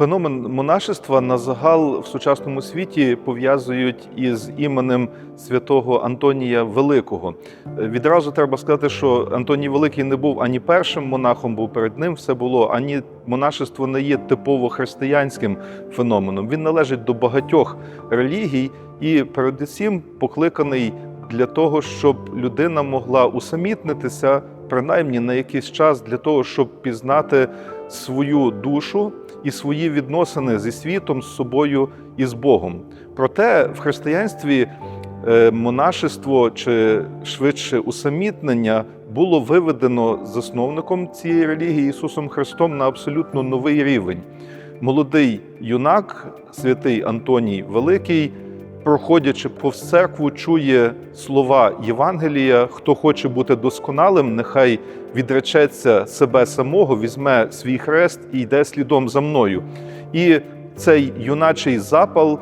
Феномен монашества на загал в сучасному світі пов'язують із іменем святого Антонія Великого. Відразу треба сказати, що Антоній Великий не був ані першим монахом, бо перед ним все було, ані монашество не є типово християнським феноменом. Він належить до багатьох релігій і передусім покликаний для того, щоб людина могла усамітнитися принаймні на якийсь час для того, щоб пізнати свою душу і свої відносини зі світом, з собою і з Богом. Проте в християнстві е, монашество чи швидше усамітнення було виведено засновником цієї релігії Ісусом Христом на абсолютно новий рівень. Молодий юнак, святий Антоній Великий, проходячи повз церкву, чує слова Євангелія: хто хоче бути досконалим, нехай відречеться себе самого, візьме свій хрест і йде слідом за мною. І цей юначий запал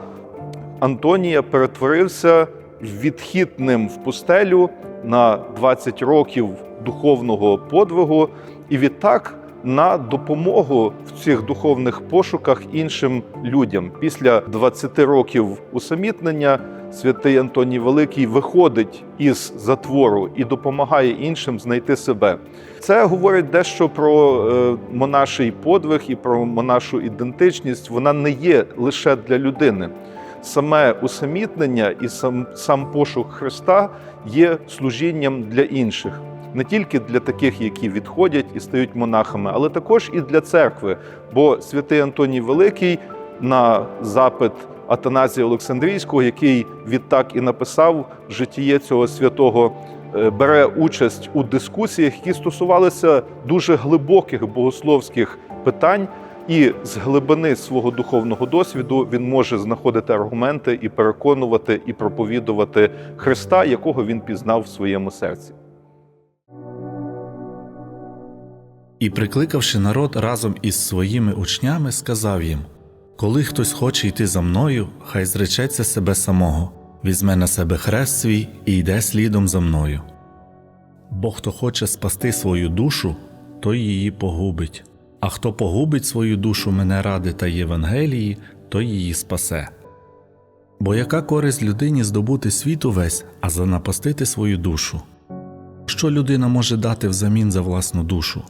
Антонія перетворився в відхід ним в пустелю на 20 років духовного подвигу, і відтак на допомогу в цих духовних пошуках іншим людям. Після 20 років усамітнення святий Антоній Великий виходить із затвору і допомагає іншим знайти себе. Це говорить дещо про е, монаший подвиг і про монашу ідентичність. Вона не є лише для людини. Саме усамітнення і сам, сам пошук Христа є служінням для інших, не тільки для таких, які відходять і стають монахами, але також і для церкви. Бо святий Антоній Великий на запит Атаназія Олександрійського, який відтак і написав житіє цього святого, е, бере участь у дискусіях, які стосувалися дуже глибоких богословських питань. І з глибини свого духовного досвіду він може знаходити аргументи і переконувати і проповідувати Христа, якого він пізнав в своєму серці. І, прикликавши народ разом із своїми учнями, сказав їм: Коли хтось хоче йти за мною, хай зречеться себе самого, візьме на себе хрест свій і йде слідом за мною. Бо хто хоче спасти свою душу, той її погубить, а хто погубить свою душу мене ради та Євангелії, той її спасе. Бо яка користь людині здобути світ увесь, а занапастити свою душу? Що людина може дати взамін за власну душу?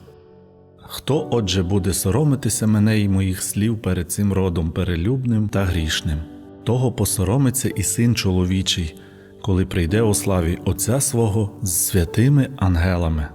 Хто, отже, буде соромитися мене і моїх слів перед цим родом перелюбним та грішним? Того посоромиться і син чоловічий, коли прийде у славі Отця свого з святими ангелами.